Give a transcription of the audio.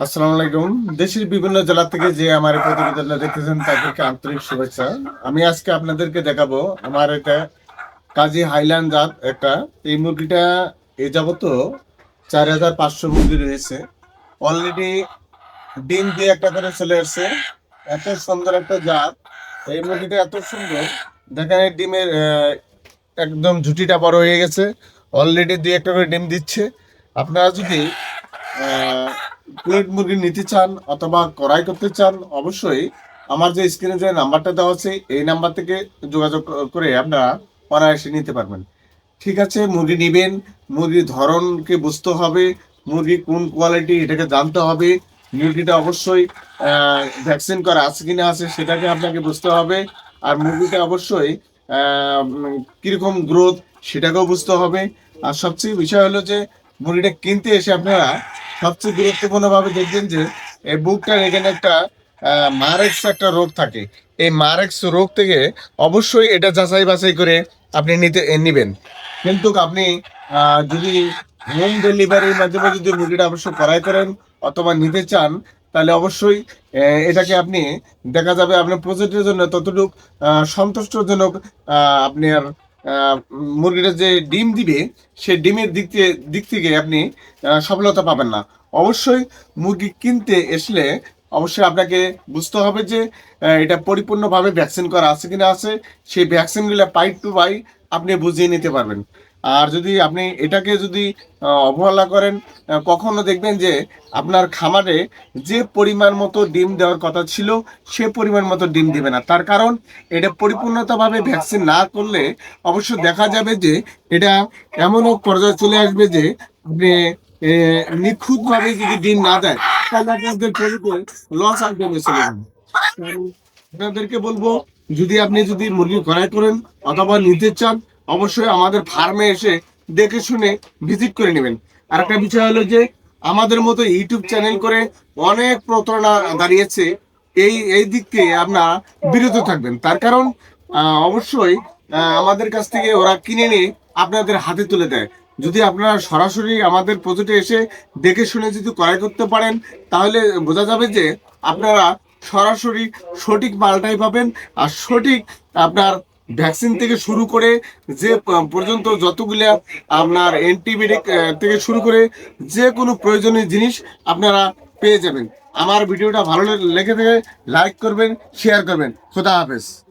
আসসালামু আলাইকুম। দেশের বিভিন্ন জেলা থেকে যে আমার প্রতিবেদনটা দেখতেছেন, তাদেরকে আন্তরিক শুভেচ্ছা। আমি আজকে আপনাদেরকে দেখাবো আমার এটা কাজী হাইল্যান্ড জাত একটা। এই মুরগিটা এই যাবত চার হাজার পাঁচশো মুরগি রয়েছে। অলরেডি ডিম দিয়ে একটা করে চলে আসছে। এত সুন্দর একটা জাত। এই মুরগিটা এত সুন্দর। দেখেন এই ডিমের একদম ঝুটিটা বড় হয়ে গেছে। অলরেডি দুই একটা করে ডিম দিচ্ছে। আপনারা যদি প্লেট মুরগি নিতে চান অথবা কড়াই করতে চান, অবশ্যই আমার যে স্ক্রিনে যে নাম্বারটা দেওয়া আছে, এই নাম্বার থেকে যোগাযোগ করে আপনারা অনায়াসে নিতে পারবেন। ঠিক আছে, মুরগি নেবেন, মুরগির ধরনকে বুঝতে হবে, মুরগি কোন কোয়ালিটি এটাকে জানতে হবে, মুরগিটা অবশ্যই ভ্যাকসিন করা আছে কিনা আছে সেটাকে আপনাকে বুঝতে হবে, আর মুরগিটা অবশ্যই কীরকম গ্রোথ সেটাকেও বুঝতে হবে। আর সবচেয়ে বিষয় হলো যে মুরগিটা কিনতে এসে আপনারা সবচেয়ে গুরুত্বপূর্ণ ভাবে দেখবেন যে এই বুকটার এখানে একটা মারেক্স একটা রোগ থাকে। এই মারেক্স রোগ থেকে অবশ্যই এটা যাচাই বাছাই করে আপনি নিতে নিবেন। কিন্তু আপনি যদি হোম ডেলিভারির মাধ্যমে যদি মুরগিটা অবশ্যই করাই করেন অথবা নিতে চান তাহলে অবশ্যই এটাকে আপনি দেখা যাবে আপনার প্রজেক্টের জন্য ততটুক সন্তুষ্টজনক আহ, আপনার আহ, মুরগিটা যে ডিম দিবে, সে ডিমের দিক থেকে দিক থেকে আপনি সফলতা পাবেন না। অবশ্যই মুরগি কিনতে আসলে অবশ্যই আপনাকে বুঝতে হবে যে এটা পরিপূর্ণভাবে ভ্যাকসিন করা আছে কিনা আছে। সেই ভ্যাকসিনগুলো পাই টু পাই আপনি বুঝিয়ে নিতে পারবেন। আর যদি আপনি এটাকে যদি অবহেলা করেন কখনো দেখবেন যে আপনার খামারে যে পরিমাণ মতো ডিম দেওয়ার কথা ছিল, সে পরিমাণ মতো ডিম দিবে না। তার কারণ এটা পরিপূর্ণতাভাবে ভ্যাকসিন না করলে অবশ্য দেখা যাবে যে এটা এমন এক পর্যায়ে চলে আসবে যে আপনি নিখুঁত ভাবে যদি ডিম না দেয়, তাহলে আপনাদের লস যাবে আপনাদেরকে বলব, যদি আপনি যদি মুরগি ক্রয় করেন অথবা নিতে চান অবশ্যই আমাদের ফার্মে এসে দেখে শুনে ভিজিট করে নেবেন। আর একটা বিষয় হলো যে, আমাদের মতো ইউটিউব চ্যানেল করে অনেক প্রতারণা দাঁড়িয়েছে। এই এই দিক থেকে আপনারা বিরত থাকবেন। তার কারণ অবশ্যই আমাদের কাছ থেকে ওরা কিনে নিয়ে আপনাদের হাতে তুলে দেয়। যদি আপনারা সরাসরি আমাদের প্রজেক্টে এসে দেখে শুনে যদি ক্রয় করতে পারেন, তাহলে বোঝা যাবে যে আপনারা সরাসরি সঠিক মালটাই পাবেন। আর সঠিক আপনার ভ্যাকসিন থেকে শুরু করে যে পর্যন্ত যতগুলা আপনার অ্যান্টিবায়োটিক থেকে শুরু করে যে কোনো প্রয়োজনীয় জিনিস আপনারা পেয়ে যাবেন। আমার ভিডিওটা ভালো লেগে থেকে লাইক করবেন শেয়ার করবেন। খোদা হাফেজ।